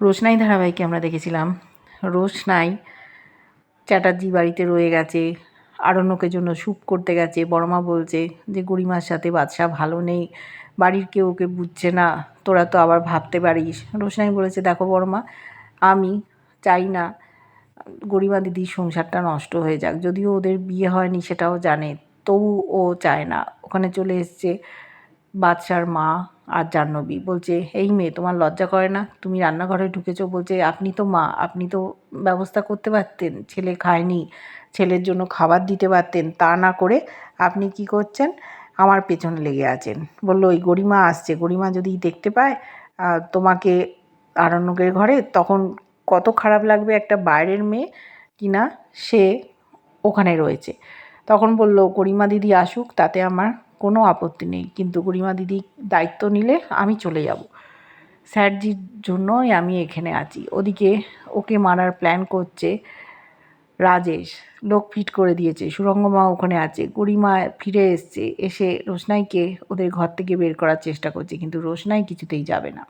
রোশনাই ধারাবাহিকে আমরা দেখেছিলাম। রোশনাই চ্যাটার্জি বাড়িতে রয়ে গেছে আরণ্যকের জন্য স্যুপ করতে গেছে, বড়মা বলছে যে, গরিমার সাথে বাদশা ভালো নেই, বাড়ির কেউ ওকে বুঝছে না, তোরা তো আবার ভাবতে পারিস। রোশনাই বলেছে, দেখো বড়মা, আমি চাই না, গরিমা দিদির সংসারটা নষ্ট হয়ে যাক। যদিও ওদের বিয়ে হয়নি সেটাও জানে, তবু ও চায় না। ওখানে চলে এসছে বাদশার মা আর জাহ্নবী বলছে এই মেয়ে, তোমার লজ্জা করে না? তুমি রান্নাঘরে ঢুকেছো? বলছে, আপনি তো মা, আপনি তো ব্যবস্থা করতে পারতেন, ছেলে খায়নি, ছেলের জন্য খাবার দিতে পারতেন, তা না করে আপনি কি করছেন? আমার পেছনে লেগে আছেন। বলল, ওই গরিমা আসছে, গরিমা যদি দেখতে পায় তোমাকে আরণ্যকের ঘরে, তখন কত খারাপ লাগবে একটা বাইরের মেয়ে কিনা, সে ওখানে রয়েছে। তখন বলল, গরিমা দিদি আসুক, তাতে আমার কোনো আপত্তি নেই। কিন্তু গরিমা দিদি দায়িত্ব নিলে আমি চলে যাব। স্যারজির জন্যই আমি এখানে আছি। ওদিকে ওকে মারার প্ল্যান করছে রাজেশ। লোক ফিট করে দিয়েছে। সুরঙ্গমা ওখানে আছে। গরিমা ফিরে এসছে। এসে রোশনাইকে ওদের ঘর থেকে বের করার চেষ্টা করছে। কিন্তু রোশনাই কিছুতেই যাবে না।